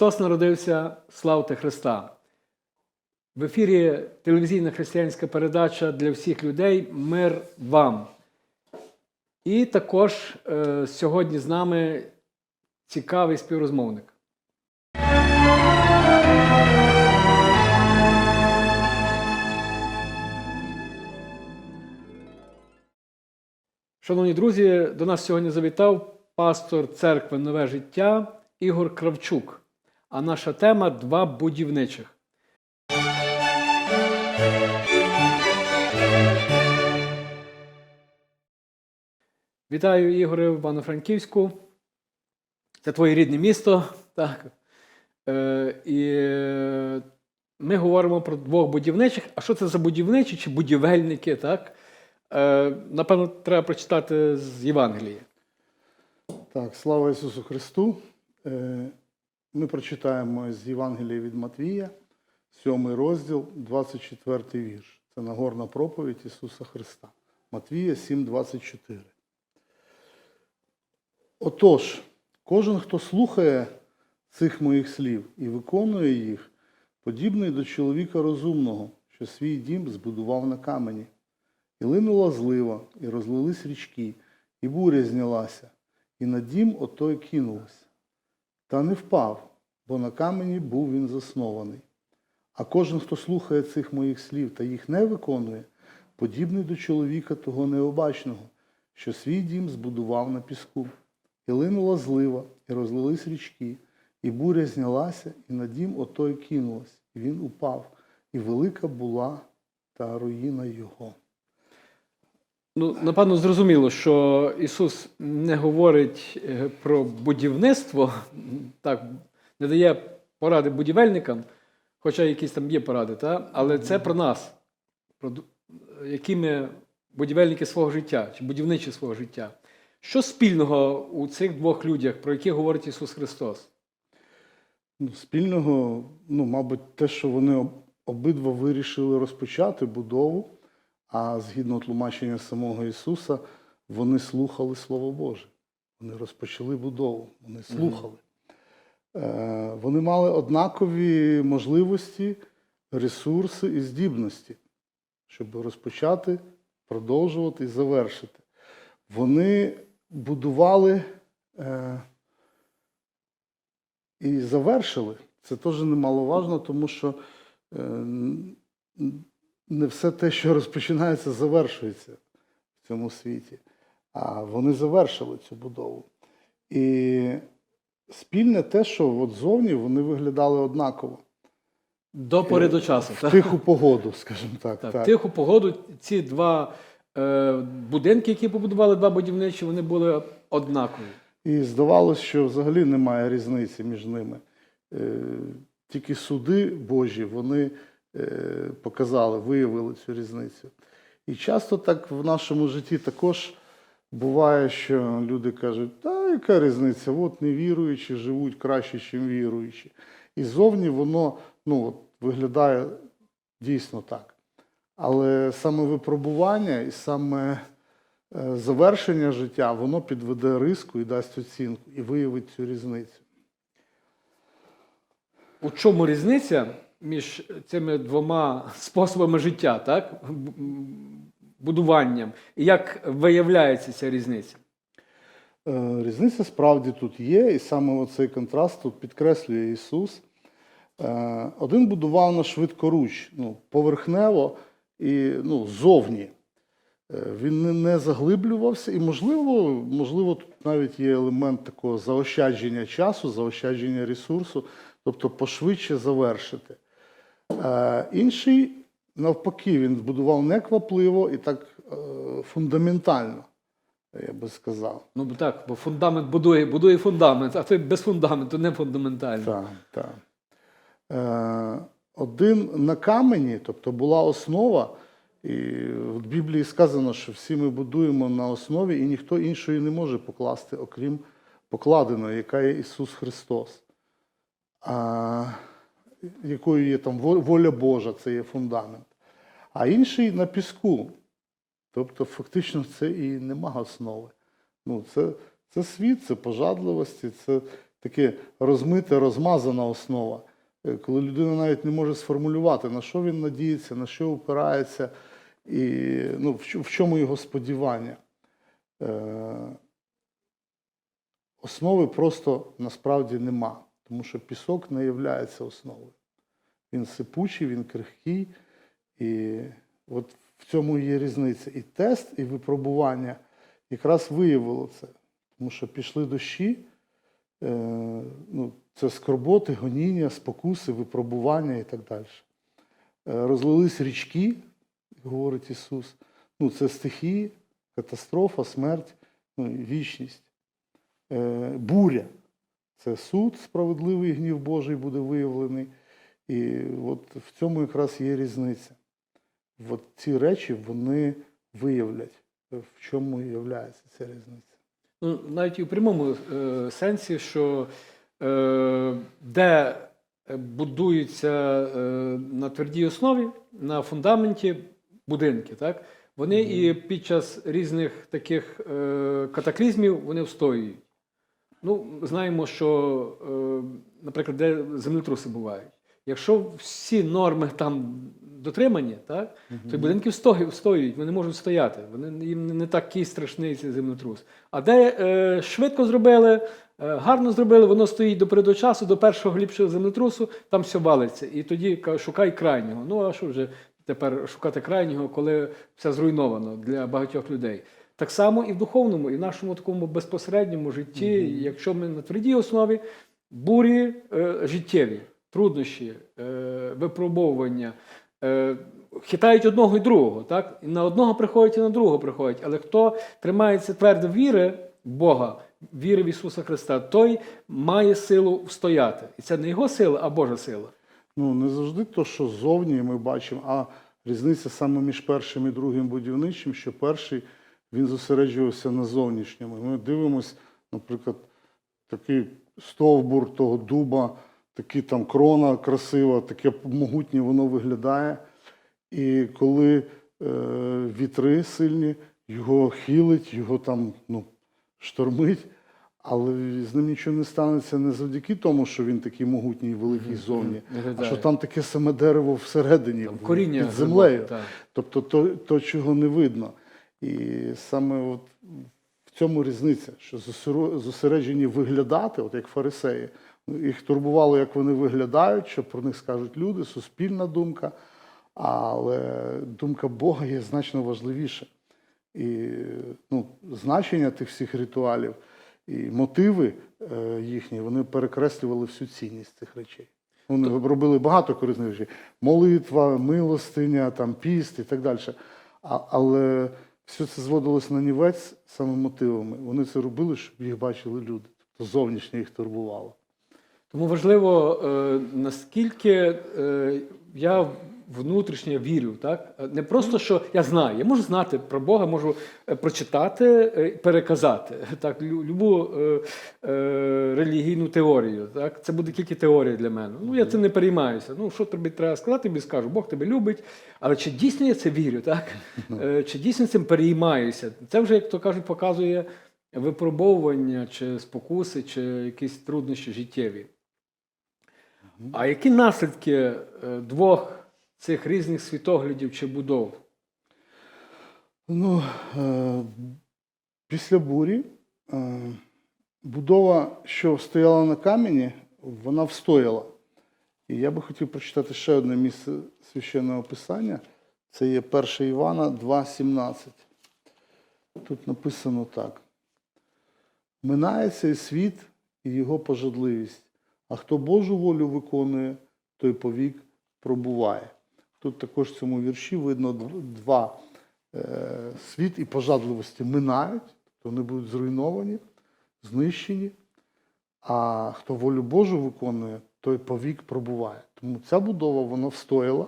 Христос народився, славте Христа. В ефірі телевізійна християнська передача для всіх людей Мир вам. І також е, сьогодні з нами цікавий співрозмовник. Шановні друзі, до нас сьогодні завітав пастор церкви Нове життя Ігор Кравчук. А наша тема два будівничих. Вітаю, Ігоре, в Івано-Франківську. Це твоє рідне місто. Так. Е, і е, ми говоримо про двох будівничих. А що це за будівничі чи будівельники? Так? Е, напевно, треба прочитати з Євангелія. Так, слава Ісусу Христу. Е, Ми прочитаємо з Євангелія від Матвія, 7 розділ, 24 вірш. Це Нагорна проповідь Ісуса Христа. Матвія 7, 24. Отож, кожен, хто слухає цих моїх слів і виконує їх, подібний до чоловіка розумного, що свій дім збудував на камені. І линула злива, і розлились річки, і буря знялася, і на дім отой кинулась. Та не впав, бо на камені був він заснований. А кожен, хто слухає цих моїх слів та їх не виконує, подібний до чоловіка того необачного, що свій дім збудував на піску. І линула злива, і розлились річки, і буря знялася, і на дім отой кинулась, і він упав, і велика була та руїна його. Ну, напевно, зрозуміло, що Ісус не говорить е, про будівництво, так, не дає поради будівельникам, хоча якісь там є поради, та? але це про нас, про ду- які ми будівельники свого життя чи будівничі свого життя. Що спільного у цих двох людях, про які говорить Ісус Христос? Ну, Спільного, ну, мабуть, те, що вони обидва вирішили розпочати будову, а згідно тлумачення самого Ісуса, вони слухали Слово Боже. Вони розпочали будову, вони слухали. Е, Вони мали однакові можливості, ресурси і здібності, щоб розпочати, продовжувати і завершити. Вони будували. е, і завершили. Це теж немаловажно, тому що е, не все те, що розпочинається, завершується в цьому світі. А вони завершили цю будову. І спільне те, що от зовні вони виглядали однаково. До пори до часу. В тиху погоду, скажімо так. Так. В тиху погоду ці два е, будинки, які побудували два будівничі, вони були однакові. І здавалося, що взагалі немає різниці між ними. Е, Тільки суди Божі вони е, показали, виявили цю різницю. І часто так в нашому житті також буває, що люди кажуть, та яка різниця, от невіруючі живуть краще, ніж віруючі. І зовні воно ну, от, виглядає дійсно так. Але саме випробування і саме е, завершення життя, воно підведе риску і дасть оцінку, і виявить цю різницю. У чому різниця між цими двома способами життя, так? Будуванням? Як виявляється ця різниця? Е, Різниця справді тут є, і саме оцей контраст тут підкреслює Ісус. Е, Один будував на швидкоруч, ну, поверхнево і ну, зовні. Е, Він не заглиблювався, і, можливо, можливо, тут навіть є елемент такого заощадження часу, заощадження ресурсу, тобто пошвидше завершити. Е, Інший, навпаки, він збудував неквапливо і так е, фундаментально, я би сказав. Ну бо так, бо фундамент будує, будує фундамент, а той без фундаменту не фундаментально. Так, так. Е, один на камені, тобто була основа, і в Біблії сказано, що всі ми будуємо на основі, і ніхто іншої не може покласти, окрім покладеної, яка є Ісус Христос. А, якою є там воля Божа, це є фундамент. А інший на піску. Тобто, фактично, це і нема основи. Ну, це, це світ, це пожадливості, це таке розмите, розмазана основа, е, коли людина навіть не може сформулювати, на що він надіється, на що опирається, і ну, в чому його сподівання. Е, Основи просто насправді нема, тому що пісок не є основою. Він сипучий, він крихкий, і от в цьому є різниця. І тест, і випробування якраз виявило це. Тому що пішли дощі, е, ну, це скорботи, гоніння, спокуси, випробування і так далі. Е, розлились річки, говорить Ісус. Ну, це стихії, катастрофа, смерть, ну, вічність. Е, буря. Це суд, справедливий гнів Божий буде виявлений. І от в цьому якраз є різниця. От ці речі вони виявлять, в чому є ця різниця. Ну, навіть і у прямому е, сенсі, що е, де будуються е, на твердій основі, на фундаменті будинки, так? вони і під час різних таких е, катаклізмів вони встоюють. Ну, знаємо, що, е, наприклад, де землетруси бувають. Якщо всі норми там дотримані, так, то будинки встоюють, вони можуть стояти. Вони, їм не такий страшний цей землетрус. А де е, швидко зробили, е, гарно зробили, воно стоїть до переду часу, до першого глибшого землетрусу, там все валиться. І тоді шукай крайнього. Ну, а що вже тепер шукати крайнього, коли все зруйновано для багатьох людей. Так само і в духовному, і в нашому такому безпосередньому житті, якщо ми на твердій основі, бурі е, життєві, труднощі, е, випробовування, е, хитають одного і другого. Так? І на одного приходять, і на другого приходять. Але хто тримається твердо віри в Бога, віри в Ісуса Христа, той має силу встояти. І це не його сила, а Божа сила. Ну, не завжди то, що ззовні ми бачимо, а різниця саме між першим і другим будівничим, що перший він зосереджувався на зовнішньому. Ми дивимося, наприклад, такий стовбур того дуба, такі там крона красива, таке могутнє воно виглядає. І коли е, вітри сильні, його хилить, його там ну, штормить, але з ним нічого не станеться не завдяки тому, що він такий могутній великий зовні, а що там таке саме дерево всередині, Там коріння під землею. глибоке. Тобто то, то, чого не видно. І саме от в цьому різниця, що зосереджені виглядати, от як фарисеї, їх турбувало, як вони виглядають, що про них скажуть люди, суспільна думка, але думка Бога є значно важливіша. І ну, значення тих всіх ритуалів і мотиви е, їхні, вони перекреслювали всю цінність цих речей. Вони робили багато корисних речей. Молитва, милостиня, там, піст і так далі. А, але все це зводилось на нівець саме мотивами. Вони це робили, щоб їх бачили люди. Тобто зовнішнє їх турбувало. Тому важливо, е, наскільки е, я внутрішньо вірю. Так? Е, Не просто, що я знаю, я можу знати про Бога, можу е, прочитати, е, переказати так, любу е, е, релігійну теорію. Так? Це буде тільки теорія для мене. Ну, я цим не переймаюся. Ну, що тобі треба сказати, тобі скажу, Бог тебе любить. Але чи дійсно я це вірю? Так? Е, Чи дійсно цим переймаюся? Це вже, як то кажуть, показує випробовування, чи спокуси, чи якісь труднощі життєві. А які наслідки двох цих різних світоглядів чи будов? Ну, е, після бурі е, будова, що стояла на камені, вона встояла. І я би хотів прочитати ще одне місце священного писання. Це є 1 Івана 2,17. Тут написано так. Минає цей світ і його пожадливість, а хто Божу волю виконує, той повік пробуває. Тут також в цьому вірші видно два е, світ і пожадливості минають, то вони будуть зруйновані, знищені. А хто волю Божу виконує, той повік пробуває. Тому ця будова вона встояла.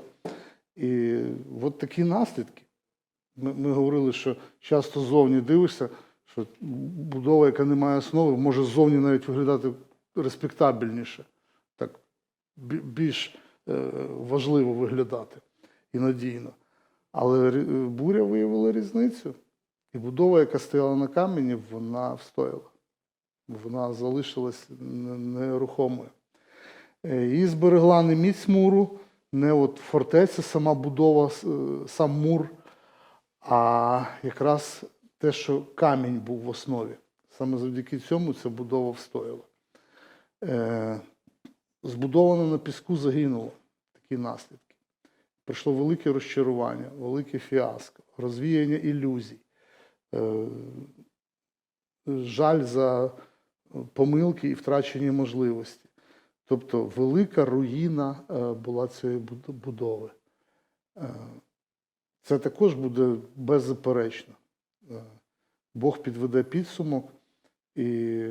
І от такі наслідки. Ми, ми говорили, що часто ззовні дивишся, що будова, яка не має основи, може ззовні навіть виглядати респектабельніше, так більш важливо виглядати і надійно. Але буря виявила різницю. І будова, яка стояла на камені, вона встояла. Вона залишилась нерухомою. Е, Її зберегла не міць муру, не от фортеця, сама будова, е, сам мур, а якраз те, що камінь був в основі. Саме завдяки цьому ця будова встояла. Збудовано на піску загинуло. Такі наслідки. Прийшло велике розчарування, велике фіаско, розвіяння ілюзій, е, жаль за помилки і втрачені можливості. Тобто велика руїна е, була цієї будови. Е, Це також буде беззаперечно. Бог підведе підсумок і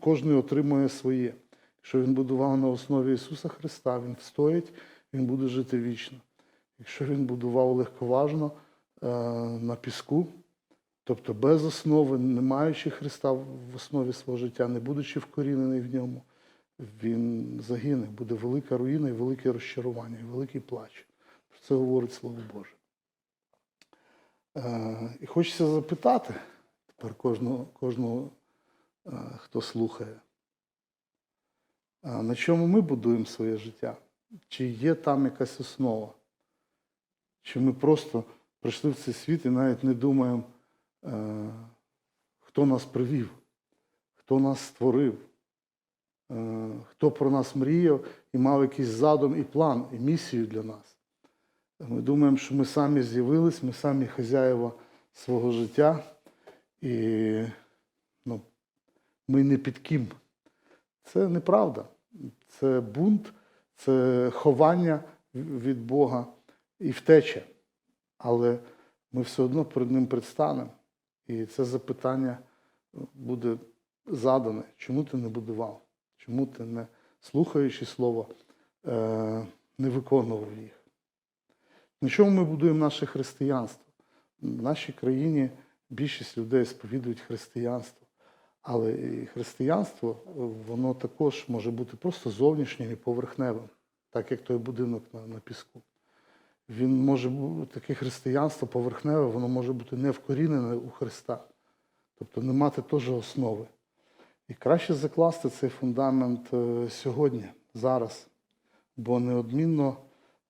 кожен отримує своє. Якщо він будував на основі Ісуса Христа, він встоїть, він буде жити вічно. Якщо він будував легковажно е, на піску, тобто без основи, не маючи Христа в основі свого життя, не будучи вкорінений в ньому, він загине, буде велика руїна і велике розчарування, і великий плач. Про це говорить Слово Боже. Е, і хочеться запитати тепер кожного, кожного хто слухає. На чому ми будуємо своє життя? Чи є там якась основа? Чи ми просто прийшли в цей світ і навіть не думаємо, хто нас привів, хто нас створив, хто про нас мріяв і мав якийсь задум і план, і місію для нас. Ми думаємо, що ми самі з'явились, ми самі хазяїва свого життя, і ми не під ким. Це неправда. Це бунт, це ховання від Бога і втеча. Але ми все одно перед ним предстанемо. І це запитання буде задане, чому ти не будував, чому ти, не слухаючи слово, е, не виконував їх. На чому ми будуємо наше християнство? В нашій країні більшість людей сповідують християнство. Але християнство, воно також може бути просто зовнішнім і поверхневим, так як той будинок на, на піску. Він може бути таке християнство поверхневе, воно може бути не вкорінене у Христа, тобто не мати теж основи. І краще закласти цей фундамент е, сьогодні, зараз, бо неодмінно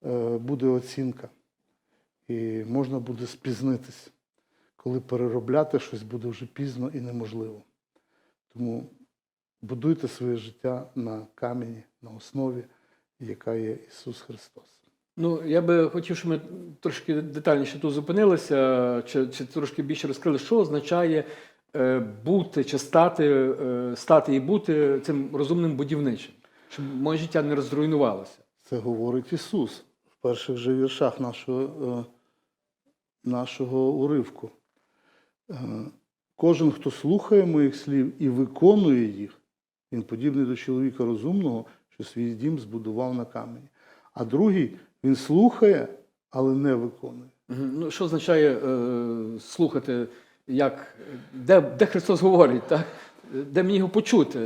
е, буде оцінка, і можна буде спізнитись, коли переробляти щось буде вже пізно і неможливо. Тому будуйте своє життя на камені, на основі, яка є Ісус Христос. Ну, я би хотів, щоб ми трошки детальніше тут зупинилися, чи, чи трошки більше розкрили, що означає е, бути чи стати, е, стати і бути цим розумним будівничим, щоб моє життя не розруйнувалося. Це говорить Ісус в перших же віршах нашого, е, нашого уривку. Е, Кожен, хто слухає моїх слів і виконує їх, він подібний до чоловіка розумного, що свій дім збудував на камені. А другий він слухає, але не виконує. Ну, що означає е, слухати, як, де, де Христос говорить, так? де мені його почути?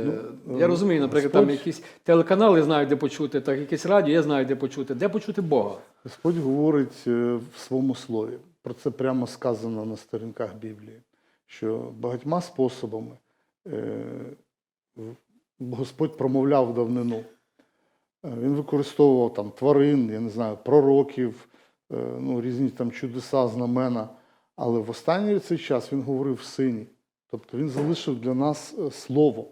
Ну, я е, розумію, наприклад, там якісь телеканали знаю, де почути, так, якесь радіо, я знаю, де почути. Де почути Бога? Господь говорить е, в своєму слові. Про це прямо сказано на сторінках Біблії, що багатьма способами е, Господь промовляв давнину. Е, Він використовував там тварин, я не знаю, пророків, е, ну, різні там чудеса, знамена. Але в останній цей час він говорив в сині. Тобто він залишив для нас слово.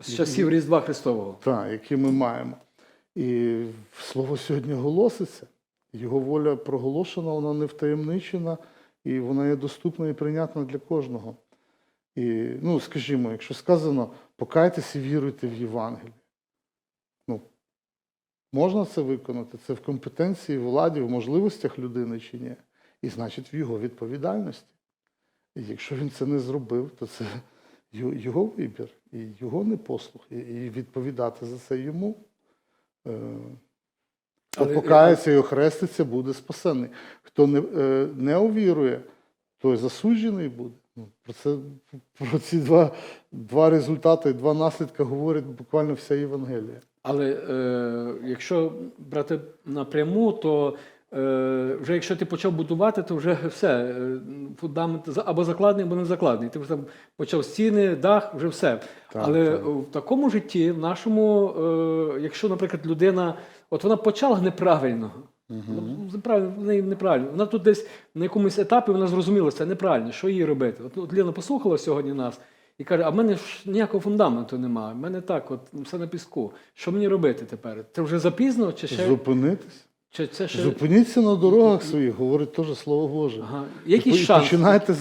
З часів Різдва Христового. так, які ми маємо. І слово сьогодні голоситься. Його воля проголошена, вона не втаємничена, і вона є доступна і прийнятна для кожного. І, ну, скажімо, якщо сказано, покайтеся і віруйте в Євангеліє. Ну, можна це виконати? Це в компетенції, владі, в можливостях людини чи ні? І значить в його відповідальності. І якщо він це не зробив, то це його- вибір і його непослух, і- і відповідати за це йому. Хто покається і охреститься, буде спасений. Хто не, е, не увірує, той засуджений буде. Ну, Про це про ці два, два результати, два наслідки говорить буквально вся Євангелія. Але е, якщо брати напряму, то е, вже якщо ти почав будувати, то вже все. е, Фундамент або закладений, або не закладений. Ти вже там почав стіни, дах, вже все. Так, Але так. в такому житті, в нашому, е, якщо, наприклад, людина, от вона почала неправильно. Ну, Неправильно, в неї неправильно. Вона тут десь на якомусь етапі вона зрозуміла, що це неправильно, що їй робити. От, от Ліна послухала сьогодні нас і каже: а в мене ж ніякого фундаменту немає. В мене так, от все на піску. Що мені робити тепер? Це вже запізно, чи ще Зупинитись. чи це ще Зупиніться на дорогах своїх, говорить теж Слово Боже. ага. якийсь І шанс? Починайте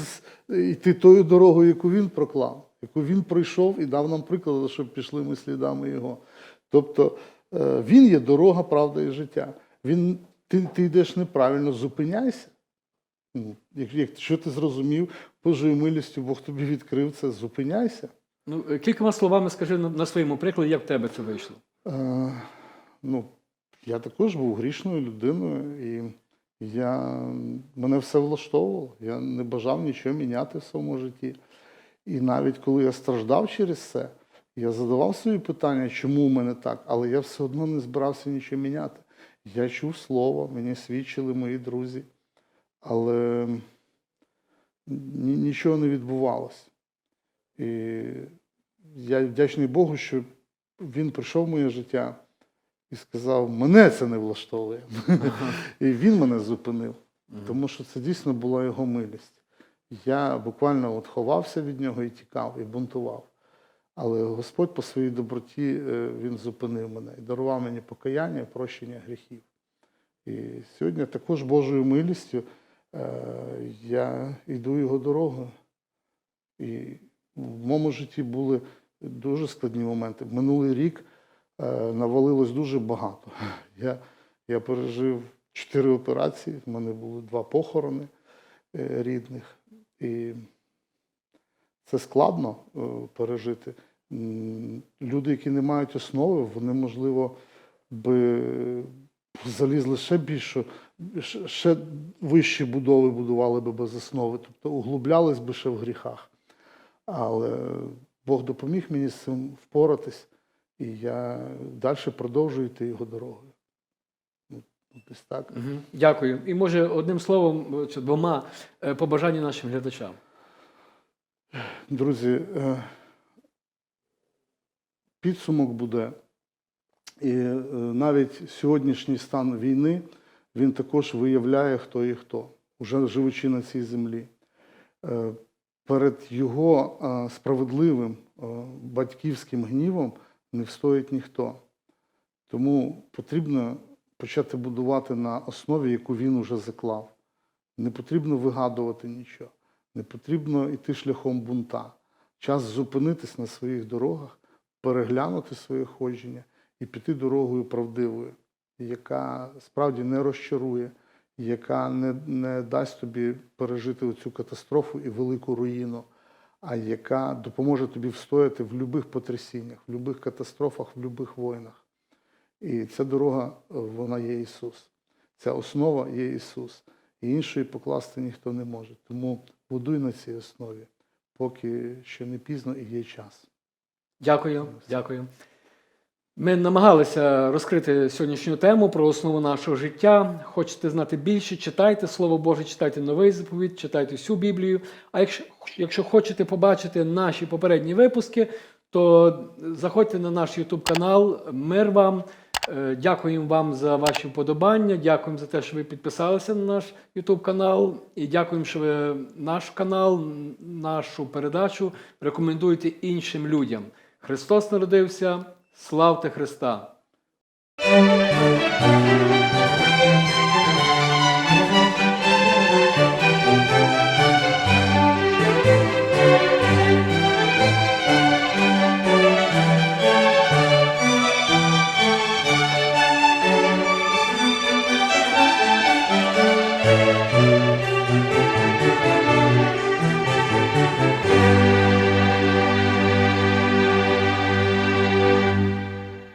йти тою дорогою, яку він проклав, яку він пройшов і дав нам приклад, щоб пішли ми слідами його. Тобто е, він є дорога, правда і життя. Він, ти, ти йдеш неправильно, зупиняйся. Ну, як- Якщо ти зрозумів, Божою милістю Бог тобі відкрив це, зупиняйся. Ну, е, кількома словами скажи на, на своєму прикладі, як в тебе це вийшло. Е, ну, я також був грішною людиною, і я, мене все влаштовувало. Я не бажав нічого міняти в своєму житті. І навіть коли я страждав через це, я задавав собі питання, чому у мене так, але я все одно не збирався нічого міняти. Я чув слово, мені свідчили мої друзі, але нічого не відбувалося. І я вдячний Богу, що він прийшов в моє життя і сказав: мене це не влаштовує. І він мене зупинив, тому що це дійсно була його милість. Я буквально от ховався від нього і тікав, і бунтував. Але Господь по своїй доброті е, він зупинив мене і дарував мені покаяння і прощення гріхів. І сьогодні також Божою милістю е, я йду його дорогою. І в моєму житті були дуже складні моменти. Минулий рік е, навалилось дуже багато. Я, я пережив чотири операції, в мене були два похорони рідних. І це складно е, пережити. Люди, які не мають основи, вони, можливо, би залізли ще більше, ще- вищі будови будували би без основи, тобто углублялись би ще в гріхах. Але Бог допоміг мені з цим впоратись, і я далі продовжую йти його дорогою. Ну, Десь так. Мгм. Дякую. І може одним словом чи двома е, побажання нашим глядачам. Друзі, е, підсумок буде. І е, навіть сьогоднішній стан війни він також виявляє, хто є хто, уже живучи на цій землі. Е, Перед його справедливим батьківським гнівом не встоїть ніхто. Тому потрібно почати будувати на основі, яку він уже заклав. Не потрібно вигадувати нічого. Не потрібно йти шляхом бунта. Час зупинитись на своїх дорогах, переглянути своє ходження і піти дорогою правдивою, яка справді не розчарує, яка не, не дасть тобі пережити цю катастрофу і велику руїну, а яка допоможе тобі встояти в будь-яких потрясіннях, в будь-яких катастрофах, в будь-яких воїнах. І ця дорога, вона є Ісус. Ця основа є Ісус. І іншої покласти ніхто не може. Тому будуй на цій основі, поки ще не пізно і є час. Дякую, дякую. Ми намагалися розкрити сьогоднішню тему про основу нашого життя. Хочете знати більше, читайте Слово Боже, читайте новий заповідь, читайте всю Біблію. А якщо, якщо хочете побачити наші попередні випуски, то заходьте на наш YouTube канал. Мир вам. Е, Дякуємо вам за ваші вподобання. Дякуємо за те, що ви підписалися на наш YouTube канал. І дякуємо, що ви наш канал, нашу передачу рекомендуєте іншим людям. Христос народився. Славте Христа!